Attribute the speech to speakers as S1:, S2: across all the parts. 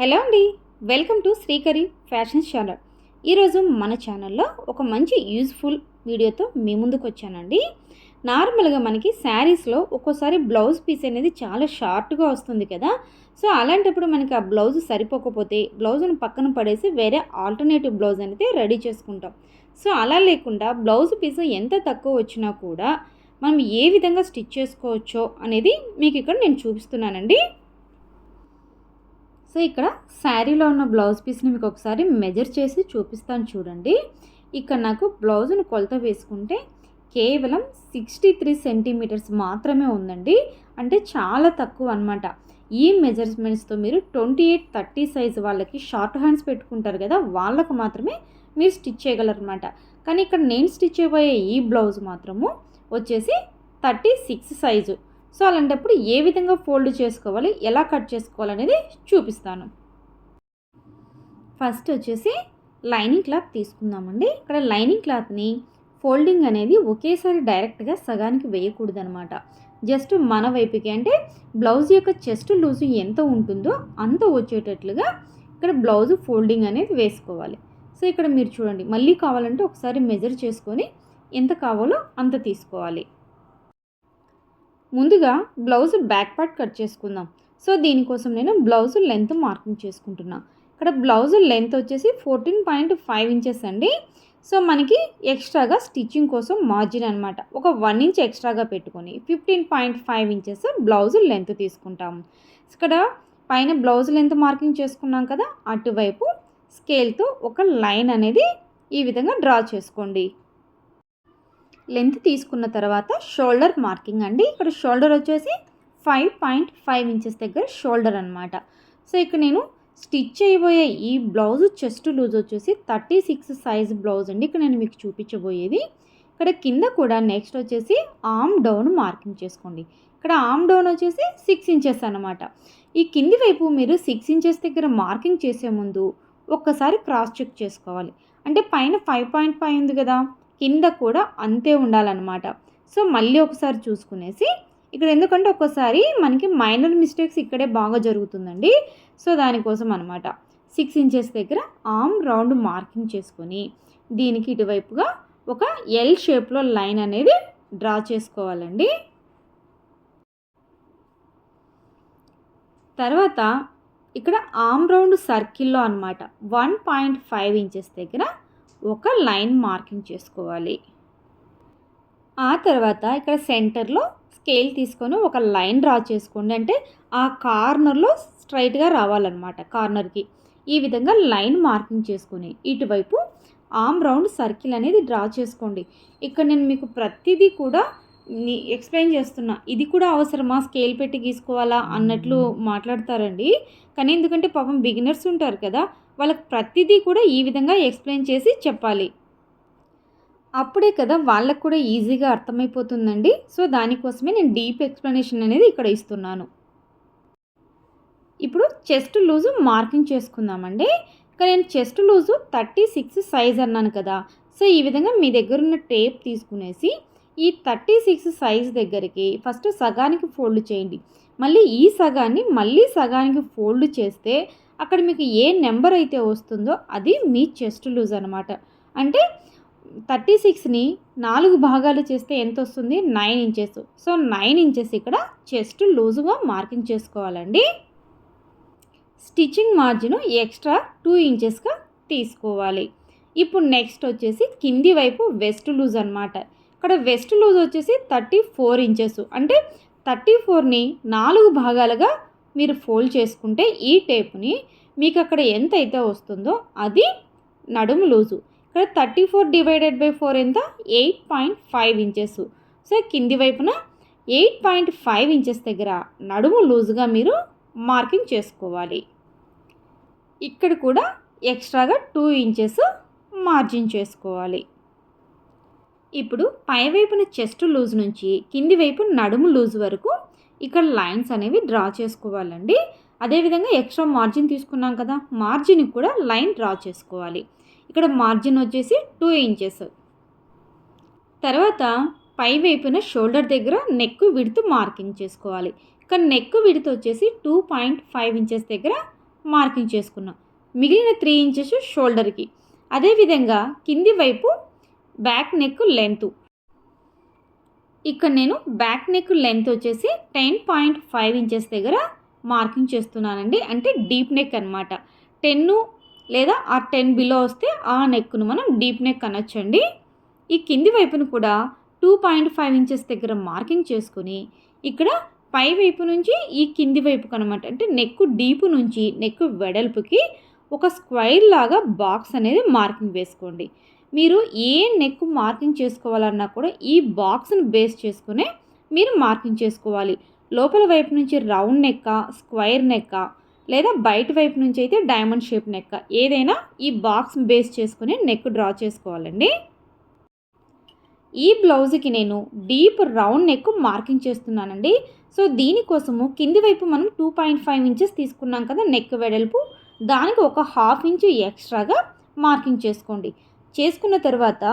S1: Hello అండి. Welcome to Srikari fashion channel ఈరోజు మన ఛానల్లో ఒక మంచి యూజ్ఫుల్ వీడియోతో మీ ముందుకు వచ్చానండి. నార్మల్గా మనకి శారీస్లో ఒక్కోసారి బ్లౌజ్ పీస్ అనేది చాలా షార్ట్గా వస్తుంది కదా. సో అలాంటప్పుడు మనకి ఆ బ్లౌజ్ సరిపోకపోతే బ్లౌజ్ను పక్కన పడేసి వేరే ఆల్టర్నేటివ్ బ్లౌజ్ అనేది రెడీ చేసుకుంటాం. సో అలా లేకుండా బ్లౌజ్ పీస్ ఎంత తక్కువ వచ్చినా కూడా మనం ఏ విధంగా స్టిచ్ చేసుకోవచ్చో అనేది మీకు ఇక్కడ నేను చూపిస్తున్నానండి. సో ఇక్కడ శారీలో ఉన్న బ్లౌజ్ పీస్ని మీకు ఒకసారి మెజర్ చేసి చూపిస్తాను చూడండి. ఇక్కడ నాకు బ్లౌజ్ను కొలత వేసుకుంటే కేవలం సిక్స్టీ త్రీ సెంటీమీటర్స్ మాత్రమే ఉందండి. అంటే చాలా తక్కువ అనమాట ఈ మెజర్మెంట్స్తో మీరు ట్వంటీ ఎయిట్ థర్టీ సైజ్ వాళ్ళకి షార్ట్ హ్యాండ్స్ పెట్టుకుంటారు కదా వాళ్ళకు మాత్రమే మీరు స్టిచ్ చేయగలరనమాట కానీ ఇక్కడ నేను స్టిచ్ చేయబోయే ఈ బ్లౌజ్ మాత్రము వచ్చేసి థర్టీ సిక్స్ సైజు సో అలాంటప్పుడు ఏ విధంగా ఫోల్డ్ చేసుకోవాలి ఎలా కట్ చేసుకోవాలి అనేది చూపిస్తాను. ఫస్ట్ వచ్చేసి లైనింగ్ క్లాత్ తీసుకుందామండి. ఇక్కడ లైనింగ్ క్లాత్ని ఫోల్డింగ్ అనేది ఒకేసారి డైరెక్ట్గా సగానికి వేయకూడదు అనమాట జస్ట్ మన వైపుకి అంటే బ్లౌజ్ యొక్క చెస్ట్ లూజు ఎంత ఉంటుందో అంత వచ్చేటట్లుగా ఇక్కడ బ్లౌజ్ ఫోల్డింగ్ అనేది వేసుకోవాలి. సో ఇక్కడ మీరు చూడండి మళ్ళీ కావాలంటే ఒకసారి మెజర్ చేసుకొని ఎంత కావాలో అంత తీసుకోవాలి. ముందుగా బ్లౌజ్ బ్యాక్ పార్ట్ కట్ చేసుకుందాం. సో దీనికోసం నేను బ్లౌజ్ లెంత్ మార్కింగ్ చేసుకుంటున్నా. ఇక్కడ బ్లౌజ్ లెంత్ వచ్చేసి ఫోర్టీన్ పాయింట్ ఫైవ్ ఇంచెస్ అండి. సో మనకి ఎక్స్ట్రాగా స్టిచ్చింగ్ కోసం మార్జిన్ అనమాట ఒక వన్ ఇంచ్ ఎక్స్ట్రాగా పెట్టుకొని fifteen point five inches blouse length తీసుకుంటాము. ఇక్కడ పైన బ్లౌజ్ లెంత్ మార్కింగ్ చేసుకున్నాం కదా అటువైపు స్కేల్తో ఒక లైన్ అనేది ఈ విధంగా డ్రా చేసుకోండి. లెంత్ తీసుకున్న తర్వాత షోల్డర్ మార్కింగ్ అండి. ఇక్కడ షోల్డర్ వచ్చేసి ఫైవ్ పాయింట్ ఫైవ్ ఇంచెస్ దగ్గర షోల్డర్ అనమాట సో ఇక్కడ నేను స్టిచ్ చేయబోయే ఈ బ్లౌజ్ చెస్ట్ లూజ్ వచ్చేసి థర్టీ సిక్స్ సైజ్ బ్లౌజ్ అండి. ఇక్కడ నేను మీకు చూపించబోయేది. ఇక్కడ కింద కూడా నెక్స్ట్ వచ్చేసి ఆమ్ డౌన్ మార్కింగ్ చేసుకోండి. ఇక్కడ ఆమ్ డౌన్ వచ్చేసి సిక్స్ ఇంచెస్ అనమాట ఈ కింది వైపు మీరు సిక్స్ ఇంచెస్ దగ్గర మార్కింగ్ చేసే ముందు ఒక్కసారి క్రాస్ చెక్ చేసుకోవాలి. అంటే పైన ఫైవ్ పాయింట్ ఫైవ్ ఉంది కదా. కింద కూడా అంతే ఉండాలన్నమాట. సో మళ్ళీ ఒకసారి చూసుకునేసి ఇక్కడ ఎందుకంటే ఒక్కసారి మనకి మైనర్ మిస్టేక్స్ ఇక్కడే బాగా జరుగుతుందండి. సో దానికోసం అనమాట సిక్స్ ఇంచెస్ దగ్గర ఆమ్ రౌండ్ మార్కింగ్ చేసుకొని దీనికి ఇటువైపుగా ఒక ఎల్ షేప్లో లైన్ అనేది డ్రా చేసుకోవాలండి. తర్వాత ఇక్కడ ఆమ్ రౌండ్ సర్కిల్లో అనమాట వన్ పాయింట్ ఫైవ్ ఇంచెస్ దగ్గర ఒక లైన్ మార్కింగ్ చేసుకోవాలి. ఆ తర్వాత ఇక్కడ సెంటర్లో స్కేల్ తీసుకొని ఒక లైన్ డ్రా చేసుకోండి. అంటే ఆ కార్నర్లో స్ట్రైట్గా రావాలన్నమాట కార్నర్కి. ఈ విధంగా లైన్ మార్కింగ్ చేసుకొని ఇటువైపు ఆమ్ రౌండ్ సర్కిల్ అనేది డ్రా చేసుకోండి. ఇక్కడ నేను మీకు ప్రతిదీ కూడా ఎక్స్ప్లెయిన్ చేస్తున్నా. ఇది కూడా అవసరమా? స్కేల్ పెట్టి గీసుకోవాలా? అన్నట్లు మాట్లాడతారండి. కానీ ఎందుకంటే పాపం బిగినర్స్ ఉంటారు కదా వాళ్ళకి ప్రతిదీ కూడా ఈ విధంగా ఎక్స్ప్లెయిన్ చేసి చెప్పాలి. అప్పుడే కదా వాళ్ళకు కూడా ఈజీగా అర్థమైపోతుందండి. సో దానికోసమే నేను డీప్ ఎక్స్ప్లెనేషన్ అనేది ఇక్కడ ఇస్తున్నాను. ఇప్పుడు చెస్ట్ లూజు మార్కింగ్ చేసుకుందామండి. ఇక నేను chest loose thirty six size అన్నాను కదా. సో ఈ విధంగా మీ దగ్గర ఉన్న టేప్ తీసుకునేసి ఈ థర్టీ సిక్స్ సైజ్ దగ్గరికి ఫస్ట్ సగానికి ఫోల్డ్ చేయండి. మళ్ళీ ఈ సగాన్ని మళ్ళీ సగానికి ఫోల్డ్ చేస్తే అక్కడ మీకు ఏ నెంబర్ అయితే వస్తుందో అది మీ చెస్ట్ లూజ్ అనమాట అంటే థర్టీ సిక్స్ని నాలుగు భాగాలు చేస్తే ఎంత వస్తుంది? Nine inches so nine inches ఇక్కడ చెస్ట్ లూజుగా మార్కింగ్ చేసుకోవాలండి. స్టిచ్చింగ్ మార్జిన్ ఎక్స్ట్రా టూ ఇంచెస్గా తీసుకోవాలి. ఇప్పుడు నెక్స్ట్ వచ్చేసి కింది వైపు వెస్ట్ లూజ్ అనమాట ఇక్కడ వెస్ట్ లూజ్ వచ్చేసి థర్టీ ఫోర్ ఇంచెస్ అంటే థర్టీ ఫోర్ని నాలుగు భాగాలుగా మీరు ఫోల్డ్ చేసుకుంటే ఈ టేప్ని మీకు అక్కడ ఎంత అయితే వస్తుందో అది నడుము లూజు. ఇక్కడ thirty four divided by four ఎంత? Eight point five inches. So కింది వైపున ఎయిట్ పాయింట్ ఫైవ్ ఇంచెస్ దగ్గర నడుము లూజుగా మీరు మార్కింగ్ చేసుకోవాలి. ఇక్కడ కూడా ఎక్స్ట్రాగా టూ ఇంచెస్ మార్జిన్ చేసుకోవాలి. ఇప్పుడు పైవైపున చెస్ట్ లూజ్ నుంచి కింది వైపు నడుము లూజ్ వరకు ఇక్కడ లైన్స్ అనేవి డ్రా చేసుకోవాలండి. అదేవిధంగా ఎక్స్ట్రా మార్జిన్ తీసుకున్నాం కదా మార్జిన్కి కూడా లైన్ డ్రా చేసుకోవాలి. ఇక్కడ మార్జిన్ వచ్చేసి టూ ఇంచెస్. తర్వాత పై వైపున షోల్డర్ దగ్గర నెక్ విడుతూ మార్కింగ్ చేసుకోవాలి. ఇక్కడ నెక్ విడుతు వచ్చేసి టూ పాయింట్ ఫైవ్ ఇంచెస్ దగ్గర మార్కింగ్ చేసుకున్నాం. మిగిలిన త్రీ ఇంచెస్ షోల్డర్కి. అదేవిధంగా కింది వైపు బ్యాక్ నెక్ లెంత్. ఇక్కడ నేను బ్యాక్ నెక్ లెంత్ వచ్చేసి టెన్ పాయింట్ ఫైవ్ ఇంచెస్ దగ్గర మార్కింగ్ చేస్తున్నానండి. అంటే డీప్ నెక్ అనమాట టెన్ను లేదా ఆ టెన్ బిలో వస్తే ఆ నెక్ను మనం డీప్ నెక్ అనొచ్చండి. ఈ కింది వైపును కూడా టూ పాయింట్ ఫైవ్ ఇంచెస్ దగ్గర మార్కింగ్ చేసుకుని ఇక్కడ పై వైపు నుంచి ఈ కింది వైపుకి అనమాట అంటే నెక్ డీప్ నుంచి నెక్ వెడల్పుకి ఒక స్క్వైర్ లాగా బాక్స్ అనేది మార్కింగ్ వేసుకోండి. మీరు ఏ నెక్ మార్కింగ్ చేసుకోవాలన్నా కూడా ఈ బాక్స్ని బేస్ చేసుకునే మీరు మార్కింగ్ చేసుకోవాలి. లోపల వైపు నుంచి రౌండ్ నెక్క స్క్వైర్ నెక్క లేదా బయట వైపు నుంచి అయితే డైమండ్ షేప్ నెక్క ఏదైనా ఈ బాక్స్ బేస్ చేసుకుని నెక్ డ్రా చేసుకోవాలండి. ఈ బ్లౌజ్కి నేను డీప్ రౌండ్ నెక్ మార్కింగ్ చేస్తున్నానండి. సో దీనికోసము కింది వైపు మనం టూ పాయింట్ ఫైవ్ ఇంచెస్ తీసుకున్నాం కదా నెక్ వెడల్పు. దానికి ఒక హాఫ్ ఇంచ్ ఎక్స్ట్రాగా మార్కింగ్ చేసుకోండి. చేసుకున్న తర్వాత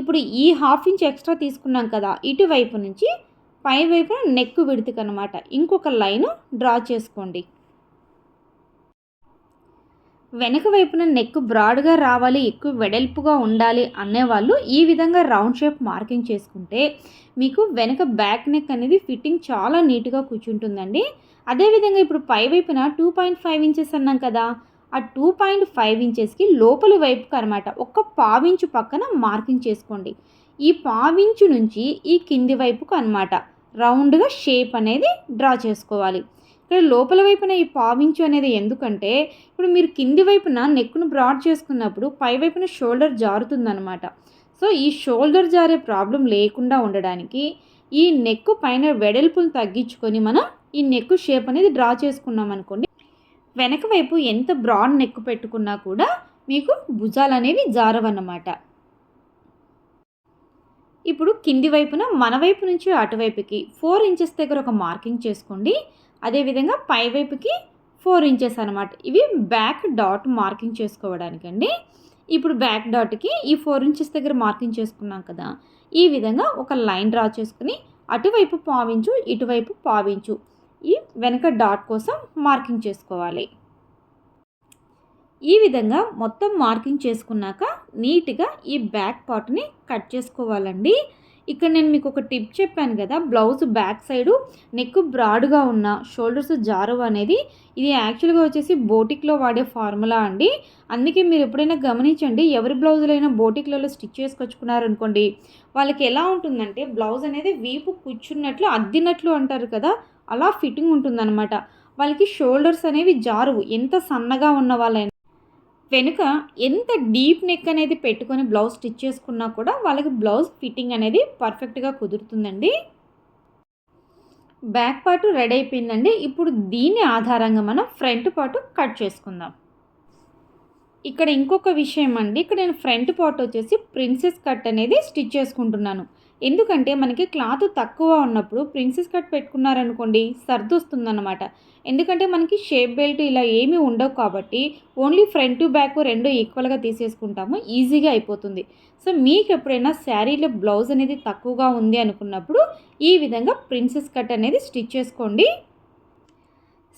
S1: ఇప్పుడు ఈ హాఫ్ ఇంచ్ ఎక్స్ట్రా తీసుకున్నాం కదా ఇటువైపు నుంచి పై వైపున నెక్ విడుతుకు అనమాట ఇంకొక లైను డ్రా చేసుకోండి. వెనక వైపున నెక్ బ్రాడ్గా రావాలి ఎక్కువ వెడల్పుగా ఉండాలి అనేవాళ్ళు ఈ విధంగా రౌండ్ షేప్ మార్కింగ్ చేసుకుంటే మీకు వెనక బ్యాక్ నెక్ అనేది ఫిట్టింగ్ చాలా నీట్గా కూర్చుంటుందండి. అదేవిధంగా ఇప్పుడు పై వైపున టూ పాయింట్ ఫైవ్ ఇంచెస్ అన్నాం కదా ఆ టూ పాయింట్ ఫైవ్ ఇంచెస్కి లోపల వైపుకి అనమాట ఒక పావించు పక్కన మార్కింగ్ చేసుకోండి. ఈ పావించు నుంచి ఈ కింది వైపుకు అనమాట రౌండ్గా షేప్ అనేది డ్రా చేసుకోవాలి. ఇక్కడ లోపల వైపున ఈ పావించు అనేది ఎందుకంటే ఇప్పుడు మీరు కింది వైపున నెక్ను బ్రాడ్ చేసుకున్నప్పుడు పై వైపున షోల్డర్ జారుతుందనమాట సో ఈ షోల్డర్ జారే ప్రాబ్లం లేకుండా ఉండడానికి ఈ నెక్ పైన వెడల్పును తగ్గించుకొని మనం ఈ నెక్ షేప్ అనేది డ్రా చేసుకున్నాం అనుకోండి వెనక వైపు ఎంత బ్రాడ్ నెక్ పెట్టుకున్నా కూడా మీకు భుజాలు అనేవి జారవన్నమాట. ఇప్పుడు కింది వైపున మన వైపు నుంచి అటువైపుకి ఫోర్ ఇంచెస్ దగ్గర ఒక మార్కింగ్ చేసుకోండి. అదేవిధంగా పై వైపుకి ఫోర్ ఇంచెస్ అనమాట ఇవి బ్యాక్ డాట్ మార్కింగ్ చేసుకోవడానికండి. ఇప్పుడు బ్యాక్ డాట్కి ఈ ఫోర్ ఇంచెస్ దగ్గర మార్కింగ్ చేసుకున్నాం కదా ఈ విధంగా ఒక లైన్ డ్రా చేసుకుని అటువైపు పావించు ఇటువైపు పావించు. ఈ వెనక డాట్ కోసం మార్కింగ్ చేసుకోవాలి. ఈ విధంగా మొత్తం మార్కింగ్ చేసుకున్నాక నీట్గా ఈ బ్యాక్ పార్ట్ని కట్ చేసుకోవాలండి. ఇక్కడ నేను మీకు ఒక టిప్ చెప్పాను కదా బ్లౌజ్ బ్యాక్ సైడు నెక్ బ్రాడ్గా ఉన్న షోల్డర్స్ జారు అనేది ఇది యాక్చువల్గా వచ్చేసి బోటిక్లో వాడే ఫార్ములా అండి. అందుకే మీరు ఎప్పుడైనా గమనించండి ఎవరి బ్లౌజులైనా బోటిక్లలో స్టిచ్ చేసుకొచ్చుకున్నారనుకోండి వాళ్ళకి ఎలా ఉంటుందంటే బ్లౌజ్ అనేది వీపు కూర్చున్నట్లు అద్దినట్లు అంటారు కదా అలా ఫిట్టింగ్ ఉంటుందన్నమాట. వాళ్ళకి షోల్డర్స్ అనేవి జారువు. ఎంత సన్నగా ఉన్న వాళ్ళైనా. వెనుక ఎంత డీప్ నెక్ అనేది పెట్టుకొని బ్లౌజ్ స్టిచ్ చేసుకున్నా కూడా వాళ్ళకి బ్లౌజ్ ఫిట్టింగ్ అనేది పర్ఫెక్ట్గా కుదురుతుందండి. బ్యాక్ పార్ట్ రెడీ అయిపోయిందండి. ఇప్పుడు దీని ఆధారంగా మనం ఫ్రంట్ పార్ట్ కట్ చేసుకుందాం. ఇక్కడ ఇంకొక విషయం అండి. ఇక్కడ నేను ఫ్రంట్ పార్ట్ వచ్చేసి ప్రిన్సెస్ కట్ అనేది స్టిచ్ చేసుకుంటున్నాను. ఎందుకంటే మనకి క్లాత్ తక్కువ ఉన్నప్పుడు ప్రిన్సెస్ కట్ పెట్టుకున్నారనుకోండి సర్దు ఎందుకంటే మనకి షేప్ బెల్ట్ ఇలా ఏమీ ఉండవు కాబట్టి ఓన్లీ ఫ్రంట్ బ్యాక్ రెండు ఈక్వల్గా తీసేసుకుంటాము ఈజీగా అయిపోతుంది. సో మీకు ఎప్పుడైనా శారీలో బ్లౌజ్ అనేది తక్కువగా ఉంది అనుకున్నప్పుడు ఈ విధంగా ప్రిన్సెస్ కట్ అనేది స్టిచ్ చేసుకోండి.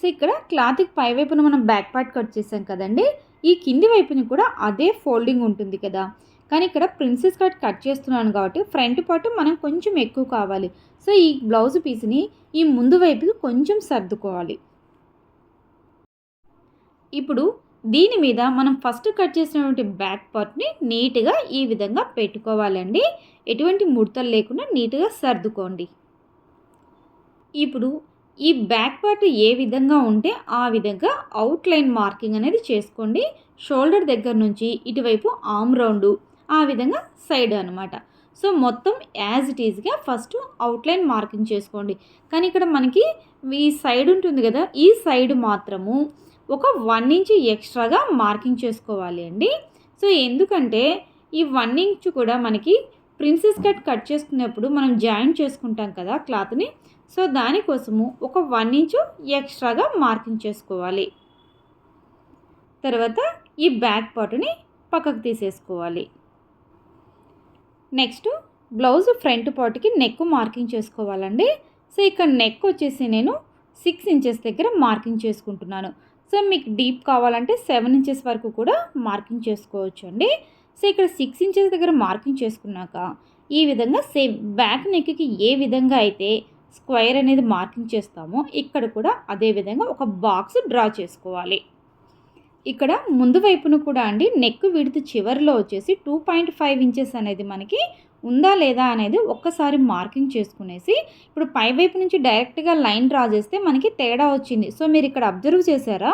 S1: సో ఇక్కడ క్లాత్కి పై వైపున మనం బ్యాక్ పార్ట్ కట్ చేసాం కదండి ఈ కింది వైపుని కూడా అదే ఫోల్డింగ్ ఉంటుంది కదా. కానీ ఇక్కడ ప్రిన్సెస్ కట్ కట్ చేస్తున్నాను కాబట్టి ఫ్రంట్ పార్ట్ మనం కొంచెం ఎక్కువ కావాలి. సో ఈ బ్లౌజ్ పీస్ని ఈ ముందు వైపుకి కొంచెం సర్దుకోవాలి. ఇప్పుడు దీని మీద మనం ఫస్ట్ కట్ చేసినటువంటి బ్యాక్ పార్ట్ని నీట్గా ఈ విధంగా పెట్టుకోవాలండి. ఎటువంటి ముడతలు లేకుండా నీట్గా సర్దుకోండి. ఇప్పుడు ఈ బ్యాక్ పార్ట్ ఏ విధంగా ఉంటే ఆ విధంగా అవుట్లైన్ మార్కింగ్ అనేది చేసుకోండి. షోల్డర్ దగ్గర నుంచి ఇటువైపు ఆమ్ రౌండ్ ఆ విధంగా సైడ్ అనమాట సో మొత్తం యాజ్ ఇట్ ఈజ్గా ఫస్ట్ అవుట్లైన్ మార్కింగ్ చేసుకోండి. కానీ ఇక్కడ మనకి ఈ సైడ్ ఉంటుంది కదా ఈ సైడ్ మాత్రము ఒక వన్ ఇంచ్ ఎక్స్ట్రాగా మార్కింగ్ చేసుకోవాలి అండి. సో ఎందుకంటే ఈ వన్ ఇంచ్ కూడా మనకి ప్రిన్సెస్ కట్ కట్ చేసుకునేప్పుడు మనం జాయిన్ చేసుకుంటాం కదా క్లాత్ని సో దానికోసము ఒక వన్ ఇంచు ఎక్స్ట్రాగా మార్కింగ్ చేసుకోవాలి. తర్వాత ఈ బ్యాక్ పార్ట్ని పక్కకు తీసేసుకోవాలి. నెక్స్ట్ బ్లౌజ్ ఫ్రంట్ పార్ట్కి నెక్ మార్కింగ్ చేసుకోవాలండి. సో ఇక్కడ నెక్ వచ్చేసి నేను సిక్స్ ఇంచెస్ దగ్గర మార్కింగ్ చేసుకుంటున్నాను. సో మీకు డీప్ కావాలంటే సెవెన్ ఇంచెస్ వరకు కూడా మార్కింగ్ చేసుకోవచ్చు అండి సో ఇక్కడ సిక్స్ ఇంచెస్ దగ్గర మార్కింగ్ చేసుకున్నాక ఈ విధంగా సేమ్ బ్యాక్ నెక్కి ఏ విధంగా అయితే స్క్వైర్ అనేది మార్కింగ్ చేస్తామో ఇక్కడ కూడా అదే విధంగా ఒక బాక్స్ డ్రా చేసుకోవాలి. ఇక్కడ ముందు వైపున కూడా అండి నెక్ విడుత చివరిలో వచ్చేసి టూ పాయింట్ ఫైవ్ ఇంచెస్ అనేది మనకి ఉందా లేదా అనేది ఒక్కసారి మార్కింగ్ చేసుకునేసి ఇప్పుడు పై వైపు నుంచి డైరెక్ట్గా లైన్ డ్రా చేస్తే మనకి తేడా వచ్చింది. సో మీరు ఇక్కడ అబ్జర్వ్ చేశారా?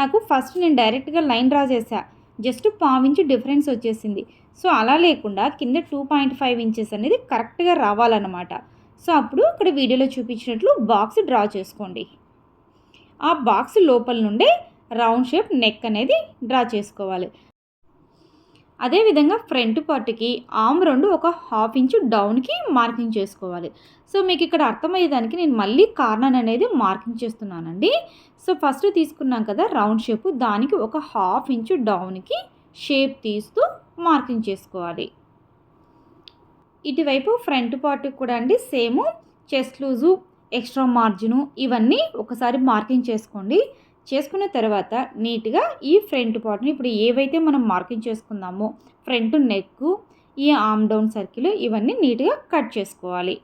S1: నాకు ఫస్ట్ నేను డైరెక్ట్గా లైన్ డ్రా చేశా. జస్ట్ పావించి డిఫరెన్స్ వచ్చేసింది. సో అలా లేకుండా కింద టూ పాయింట్ ఫైవ్ ఇంచెస్ అనేది కరెక్ట్గా రావాలన్నమాట. సో అప్పుడు ఇక్కడ వీడియోలో చూపించినట్లు బాక్స్ డ్రా చేసుకోండి. ఆ బాక్స్ లోపల నుండే రౌండ్ షేప్ నెక్ అనేది డ్రా చేసుకోవాలి. అదేవిధంగా ఫ్రంట్ పార్ట్కి ఆమ్ రెండు ఒక హాఫ్ ఇంచు డౌన్కి మార్కింగ్ చేసుకోవాలి. సో మీకు ఇక్కడ అర్థమయ్యేదానికి నేను మళ్ళీ కార్నర్ అనేది మార్కింగ్ చేస్తున్నానండి. సో ఫస్ట్ తీసుకున్నాం కదా రౌండ్ షేప్ దానికి ఒక హాఫ్ ఇంచు డౌన్కి షేప్ తీస్తూ మార్కింగ్ చేసుకోవాలి. ఇటువైపు ఫ్రంట్ పార్ట్కి కూడా అండి same chest loose extra margin ఇవన్నీ ఒకసారి మార్కింగ్ చేసుకోండి. చేసుకున్న తర్వాత నీట్గా ఈ ఫ్రంట్ పార్ట్ని ఇప్పుడు ఏవైతే మనం మార్కింగ్ చేసుకుందామో ఫ్రంట్ నెక్ ఈ ఆమ్ డౌన్ సర్కిల్ ఇవన్నీ నీట్గా కట్ చేసుకోవాలి.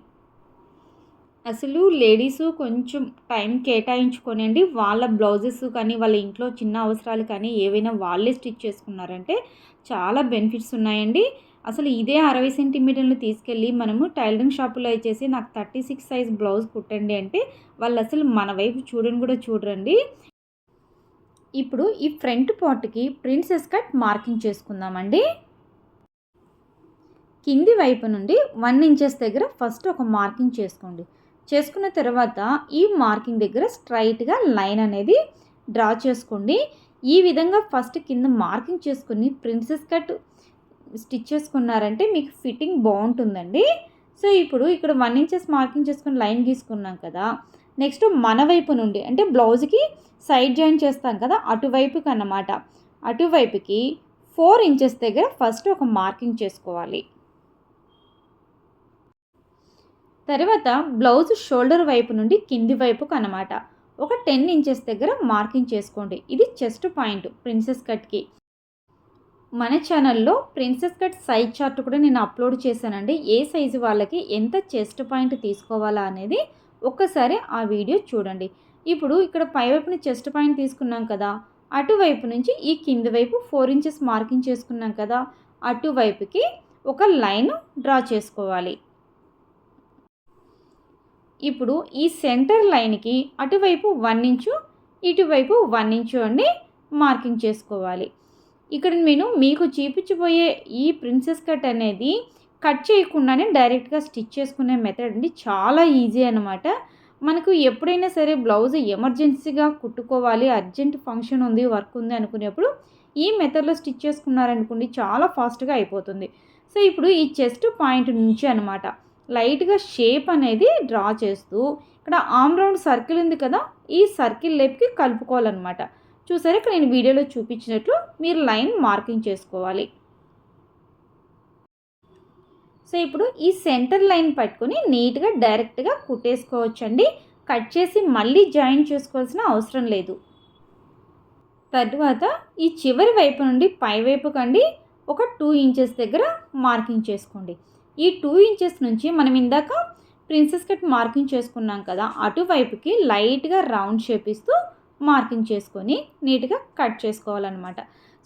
S1: అసలు లేడీస్ కొంచెం టైం కేటాయించుకోనండి. వాళ్ళ బ్లౌజెస్ కానీ వాళ్ళ ఇంట్లో చిన్న అవసరాలు కానీ ఏవైనా వాళ్ళే స్టిచ్ చేసుకున్నారంటే చాలా బెనిఫిట్స్ ఉన్నాయండి. అసలు ఇదే అరవై సెంటీమీటర్లు తీసుకెళ్ళి మనము టైలరింగ్ షాపులో వచ్చేసి నాకు థర్టీ సిక్స్ సైజ్ బ్లౌజ్ కుట్టండి అంటే వాళ్ళు అసలు మన వైపు చూడని కూడా చూడరండి. ఇప్పుడు ఈ ఫ్రంట్ పార్ట్కి ప్రిన్సెస్ కట్ మార్కింగ్ చేసుకుందామండి. కింది వైపు నుండి వన్ ఇంచెస్ దగ్గర ఫస్ట్ ఒక మార్కింగ్ చేసుకోండి. చేసుకున్న తర్వాత ఈ మార్కింగ్ దగ్గర స్ట్రైట్గా లైన్ అనేది డ్రా చేసుకోండి. ఈ విధంగా ఫస్ట్ కింద మార్కింగ్ చేసుకుని ప్రిన్సెస్ కట్ స్టిచ్ చేసుకున్నారంటే మీకు ఫిట్టింగ్ బాగుంటుందండి. సో ఇప్పుడు ఇక్కడ వన్ ఇంచెస్ మార్కింగ్ చేసుకుని లైన్ గీసుకున్నాం కదా నెక్స్ట్ మన వైపు నుండి అంటే బ్లౌజ్కి సైడ్ జాయిన్ చేస్తాం కదా అటువైపుకి అన్నమాట అటువైపుకి ఫోర్ ఇంచెస్ దగ్గర ఫస్ట్ ఒక మార్కింగ్ చేసుకోవాలి. తర్వాత బ్లౌజ్ షోల్డర్ వైపు నుండి కింది వైపుకు అనమాట ఒక టెన్ ఇంచెస్ దగ్గర మార్కింగ్ చేసుకోండి. ఇది చెస్ట్ పాయింట్ ప్రిన్సెస్ కట్కి. మన ఛానల్లో ప్రిన్సెస్ కట్ సైజ్ చార్ట్ కూడా నేను అప్లోడ్ చేశానండి. ఏ సైజు వాళ్ళకి ఎంత చెస్ట్ పాయింట్ తీసుకోవాలా అనేది ఒక్కసారి ఆ వీడియో చూడండి. ఇప్పుడు ఇక్కడ పైవైపున చెస్ట్ పాయింట్ తీసుకున్నాం కదా అటువైపు నుంచి ఈ కింది వైపు ఫోర్ ఇంచెస్ మార్కింగ్ చేసుకున్నాం కదా అటువైపుకి ఒక లైన్ డ్రా చేసుకోవాలి. ఇప్పుడు ఈ సెంటర్ లైన్కి అటువైపు వన్ ఇంచు ఇటువైపు వన్ ఇంచు అండి మార్కింగ్ చేసుకోవాలి. ఇక్కడ నేను మీకు చూపించబోయే ఈ ప్రిన్సెస్ కట్ అనేది కట్ చేయకుండానే డైరెక్ట్గా స్టిచ్ చేసుకునే మెథడ్ అండి. చాలా ఈజీ అనమాట మనకు ఎప్పుడైనా సరే బ్లౌజ్ ఎమర్జెన్సీగా కుట్టుకోవాలి అర్జెంట్ ఫంక్షన్ ఉంది వర్క్ ఉంది అనుకునేప్పుడు ఈ మెథడ్లో స్టిచ్ చేసుకున్నారనుకోండి చాలా ఫాస్ట్గా అయిపోతుంది. సో ఇప్పుడు ఈ చెస్ట్ పాయింట్ నుంచి అనమాట లైట్గా షేప్ అనేది డ్రా చేస్తూ ఇక్కడ ఆమ్ రౌండ్ సర్కిల్ ఉంది కదా ఈ సర్కిల్ లేపుకి కలుపుకోవాలన్నమాట. చూసారా ఇక్కడ నేను వీడియోలో చూపించినట్లు మీరు లైన్ మార్కింగ్ చేసుకోవాలి. సో ఇప్పుడు ఈ సెంటర్ లైన్ పట్టుకొని నీట్గా డైరెక్ట్గా కుట్టేసుకోవచ్చండి. కట్ చేసి మళ్ళీ జాయిన్ చేసుకోవాల్సిన అవసరం లేదు. తర్వాత ఈ చివరి వైపు నుండి పై వైపు కండి ఒక టూ ఇంచెస్ దగ్గర మార్కింగ్ చేసుకోండి. ఈ టూ ఇంచెస్ నుంచి మనం ఇందాక ప్రిన్సెస్ కట్ మార్కింగ్ చేసుకున్నాం కదా అటువైపుకి లైట్గా రౌండ్ షేప్ ఇస్తూ మార్కింగ్ చేసుకొని నీట్గా కట్ చేసుకోవాలన్నమాట.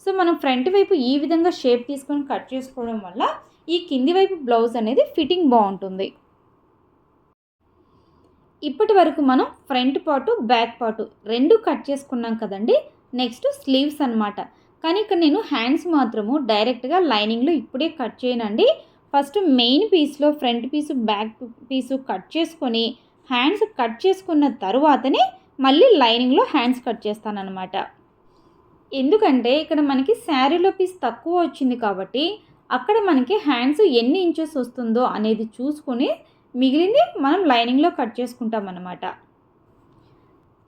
S1: సో మనం ఫ్రంట్ వైపు ఈ విధంగా షేప్ తీసుకొని కట్ చేసుకోవడం వల్ల ఈ కింది వైపు బ్లౌజ్ అనేది ఫిట్టింగ్ బాగుంటుంది. ఇప్పటి వరకు మనం ఫ్రంట్ పాటు బ్యాక్ పాటు రెండు కట్ చేసుకున్నాం కదండి. నెక్స్ట్ స్లీవ్స్ అనమాట కానీ ఇక్కడ నేను హ్యాండ్స్ మాత్రము డైరెక్ట్గా లైనింగ్లో ఇప్పుడే కట్ చేయనండి. First main పీస్లో front piece back piece cut చేసుకొని హ్యాండ్స్ కట్ చేసుకున్న తరువాతనే మళ్ళీ లైనింగ్లో హ్యాండ్స్ కట్ చేస్తానన్నమాట. ఎందుకంటే ఇక్కడ మనకి శారీలో పీస్ తక్కువ వచ్చింది కాబట్టి అక్కడ మనకి హ్యాండ్స్ ఎన్ని ఇంచెస్ వస్తుందో అనేది చూసుకొని మిగిలింది మనం లైనింగ్లో కట్ చేసుకుంటాం అన్నమాట.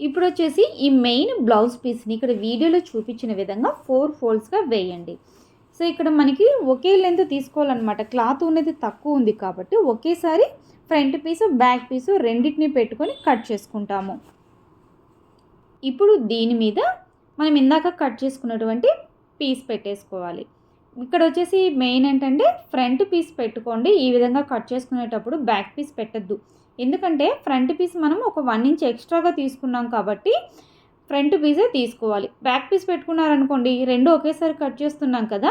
S1: ఇప్పుడు వచ్చేసి ఈ మెయిన్ బ్లౌజ్ పీస్ని ఇక్కడ వీడియోలో చూపించిన విధంగా ఫోర్ ఫోల్డ్స్గా వేయండి. సో ఇక్కడ మనకి ఒకే లెంత్ తీసుకోవాలన్నమాట. క్లాత్ అనేది తక్కువ ఉంది కాబట్టి ఒకేసారి ఫ్రంట్ పీసు బ్యాక్ పీసు రెండింటిని పెట్టుకొని కట్ చేసుకుంటాము. ఇప్పుడు దీని మీద మనం ఇందాక కట్ చేసుకున్నటువంటి పీస్ పెట్టేసుకోవాలి. ఇక్కడ వచ్చేసి మెయిన్ ఏంటంటే ఫ్రంట్ పీస్ పెట్టుకోండి. ఈ విధంగా కట్ చేసుకునేటప్పుడు బ్యాక్ పీస్ పెట్టద్దు. ఎందుకంటే ఫ్రంట్ పీస్ మనం ఒక వన్ ఇంచ్ ఎక్స్ట్రాగా తీసుకున్నాం కాబట్టి ఫ్రంట్ పీసే తీసుకోవాలి. బ్యాక్ పీస్ పెట్టుకున్నారనుకోండి రెండు ఒకేసారి కట్ చేస్తున్నాం కదా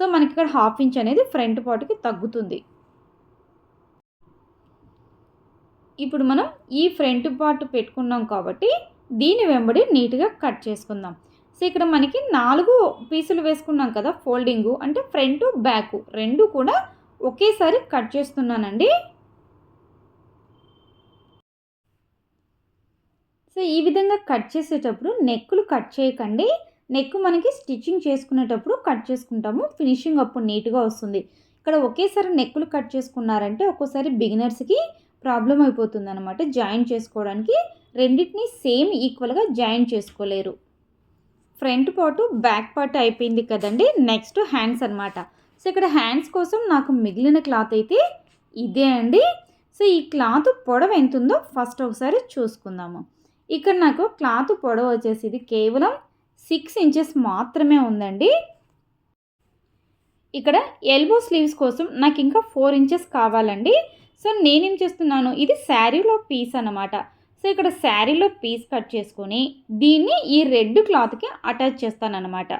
S1: సో మనకి ఇక్కడ హాఫ్ ఇంచ్ అనేది ఫ్రంట్ పాటుకి తగ్గుతుంది. ఇప్పుడు మనం ఈ ఫ్రంట్ పార్ట్ పెట్టుకున్నాం కాబట్టి దీని వెంబడి నీట్గా కట్ చేసుకుందాం. సో ఇక్కడ మనకి నాలుగు పీసులు వేసుకున్నాం కదా ఫోల్డింగు. అంటే ఫ్రంట్ బ్యాక్ రెండు కూడా ఒకేసారి కట్ చేస్తున్నానండి. సో ఈ విధంగా కట్ చేసేటప్పుడు నెక్కులు కట్ చేయకండి. నెక్ మనకి స్టిచ్చింగ్ చేసుకునేటప్పుడు కట్ చేసుకుంటాము. ఫినిషింగ్ అప్పుడు నీట్గా వస్తుంది. ఇక్కడ ఒకేసారి నెక్కులు కట్ చేసుకున్నారంటే ఒక్కోసారి బిగినర్స్కి ప్రాబ్లం అయిపోతుంది అనమాట జాయిన్ చేసుకోవడానికి రెండింటిని సేమ్ ఈక్వల్గా జాయిన్ చేసుకోలేరు. ఫ్రంట్ పాటు బ్యాక్ పార్ట్ అయిపోయింది కదండి నెక్స్ట్ హ్యాండ్స్ అనమాట సో ఇక్కడ హ్యాండ్స్ కోసం నాకు మిగిలిన క్లాత్ అయితే ఇదే అండి. సో ఈ క్లాత్ పొడవు ఎంత ఉందో ఫస్ట్ ఒకసారి చూసుకుందాము. ఇక్కడ నాకు క్లాత్ పొడవు వచ్చేసి ఇది కేవలం సిక్స్ ఇంచెస్ మాత్రమే ఉందండి. ఇక్కడ ఎల్బో స్లీవ్స్ కోసం నాకు ఇంకా ఫోర్ ఇంచెస్ కావాలండి. సో నేనేం చేస్తున్నాను ఇది శారీలో పీస్ అనమాట సో ఇక్కడ శారీలో పీస్ కట్ చేసుకొని దీన్ని ఈ రెడ్ క్లాత్కి అటాచ్ చేస్తానన్నమాట.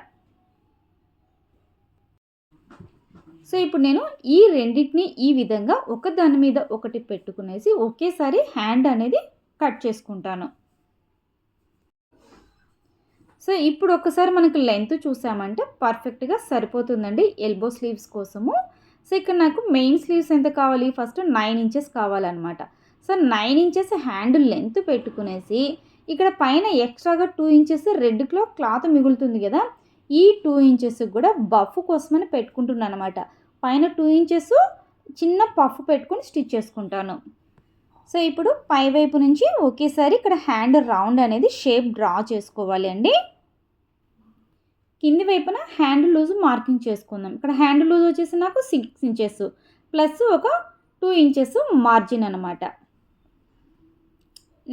S1: సో ఇప్పుడు నేను ఈ రెండింటిని ఈ విధంగా ఒక దాని మీద ఒకటి పెట్టుకునేసి ఒకేసారి హ్యాండ్ అనేది కట్ చేసుకుంటాను. సో ఇప్పుడు ఒకసారి మనకు లెంత్ చూసామంటే పర్ఫెక్ట్గా సరిపోతుందండి ఎల్బో స్లీవ్స్ కోసము. సో ఇక్కడ నాకు మెయిన్ స్లీవ్స్ ఎంత కావాలి? ఫస్ట్ నైన్ ఇంచెస్ కావాలన్నమాట. So nine inches hand length పెట్టుకునేసి ఇక్కడ పైన ఎక్స్ట్రాగా టూ ఇంచెస్ రెడ్లో క్లాత్ మిగులుతుంది కదా ఈ టూ ఇంచెస్ కూడా బఫ్ కోసమని పెట్టుకుంటున్నాను అనమాట పైన టూ ఇంచెస్ చిన్న పఫ్ పెట్టుకుని స్టిచ్ చేసుకుంటాను. సో ఇప్పుడు పై వైపు నుంచి ఒకేసారి ఇక్కడ హ్యాండ్ రౌండ్ అనేది షేప్ డ్రా చేసుకోవాలి అండి. కింది వైపున హ్యాండ్ లూజ్ మార్కింగ్ చేసుకుందాం. ఇక్కడ హ్యాండ్ లూజ్ వచ్చేసి నాకు సిక్స్ ఇంచెస్ ప్లస్ ఒక టూ ఇంచెస్ మార్జిన్ అనమాట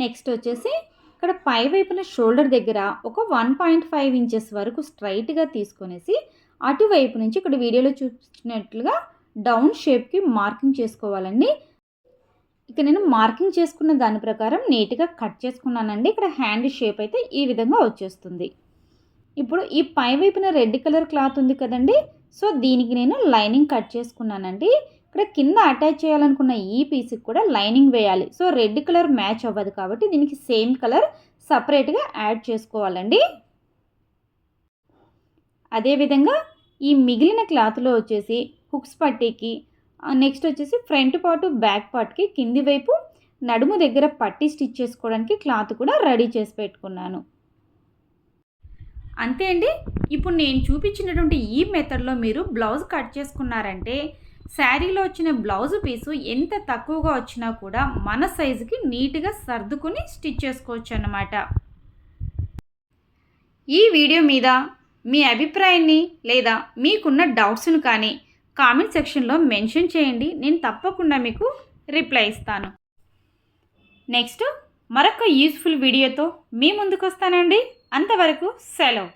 S1: నెక్స్ట్ వచ్చేసి ఇక్కడ పై వైపున షోల్డర్ దగ్గర ఒక వన్ పాయింట్ ఫైవ్ ఇంచెస్ వరకు స్ట్రైట్గా తీసుకొనేసి అటువైపు నుంచి ఇక్కడ వీడియోలో చూపించినట్లుగా డౌన్ షేప్కి మార్కింగ్ చేసుకోవాలండి. ఇక నేను మార్కింగ్ చేసుకున్న దాని ప్రకారం నీట్గా కట్ చేసుకున్నానండి. ఇక్కడ హ్యాండ్ షేప్ అయితే ఈ విధంగా వచ్చేస్తుంది. ఇప్పుడు ఈ పై వైపున రెడ్ కలర్ క్లాత్ ఉంది కదండి. సో దీనికి నేను లైనింగ్ కట్ చేసుకున్నానండి. ఇక్కడ కింద అటాచ్ చేయాలనుకున్న ఈ పీస్కి కూడా లైనింగ్ వేయాలి. సో రెడ్ కలర్ మ్యాచ్ అవ్వదు కాబట్టి దీనికి సేమ్ కలర్ సపరేట్గా యాడ్ చేసుకోవాలండి. అదేవిధంగా ఈ మిగిలిన క్లాత్లో వచ్చేసి హుక్స్ పట్టీకి నెక్స్ట్ వచ్చేసి ఫ్రంట్ పార్ట్ బ్యాక్ పార్ట్కి కింది వైపు నడుము దగ్గర పట్టి స్టిచ్ చేసుకోవడానికి క్లాత్ కూడా రెడీ చేసి పెట్టుకున్నాను. అంతే అండి. ఇప్పుడు నేను చూపించినటువంటి ఈ మెథడ్లో మీరు బ్లౌజ్ కట్ చేసుకున్నారంటే శారీలో వచ్చిన బ్లౌజ్ పీసు ఎంత తక్కువగా వచ్చినా కూడా మన సైజుకి నీట్గా సర్దుకుని స్టిచ్ చేసుకోవచ్చు అన్నమాట. ఈ వీడియో మీద మీ అభిప్రాయాన్ని లేదా మీకున్న డౌట్స్ను కానీ కామెంట్ సెక్షన్లో మెన్షన్ చేయండి. నేను తప్పకుండా మీకు రిప్లై ఇస్తాను. నెక్స్ట్ మరొక యూస్ఫుల్ వీడియోతో మీ ముందుకు వస్తానండి అంతవరకు సెలవు.